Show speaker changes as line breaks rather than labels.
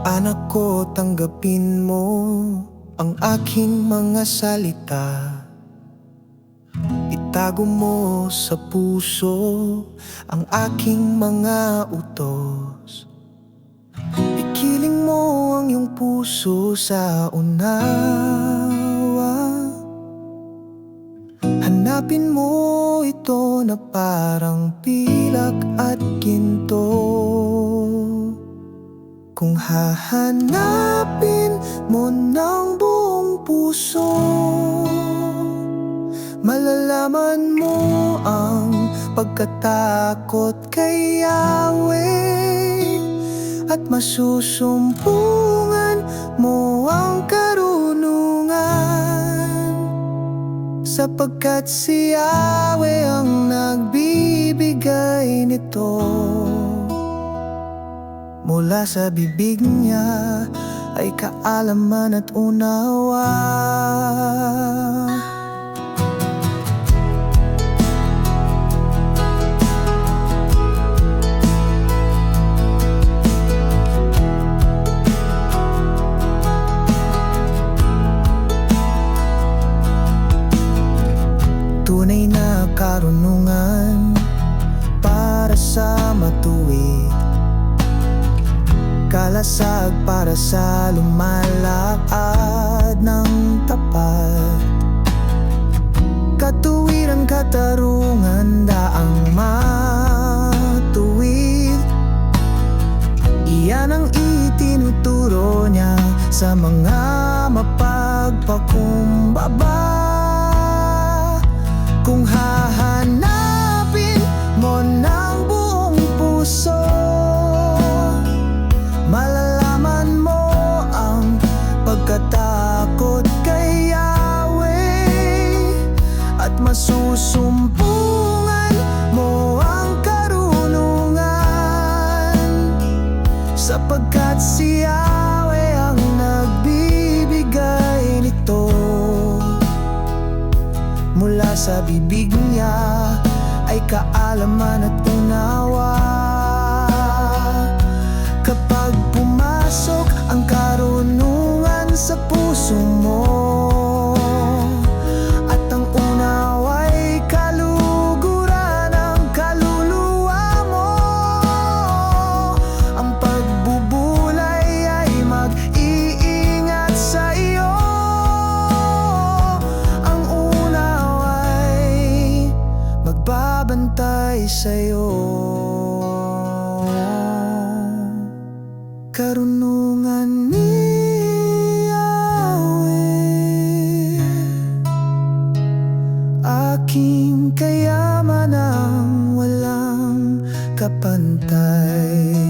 Anak ko, tanggapin mo ang aking mga salita. Itago mo sa puso ang aking mga utos. Ikiling mo ang iyong puso sa unawa. Hanapin mo ito na parang pilak at ginto Kung hahanapin mo ng buong puso Malalaman mo ang pagkatakot kay Yahweh. At masusumpungan mo ang karunungan. Sapagkat si Yahweh ang nagbibigay nito Mula sa bibig niya ay kaalaman at unawa. Tunay na karunungan para sa matuwid Kalasag para sa lumalakad ng tapat. Katuwiran, katarungan, daang matuwid. Iyan ang itinuturo niya sa mga mapagpakumbaba. Kung hahanapin At masusumpungan mo ang karunungan. Sapagkat si Yahweh ang nagbibigay nito. Mula sa bibig niya ay kaalaman at unawa ay sa'yo. Karunungan ni Yahweh. Aking kayaman ang walang kapantay.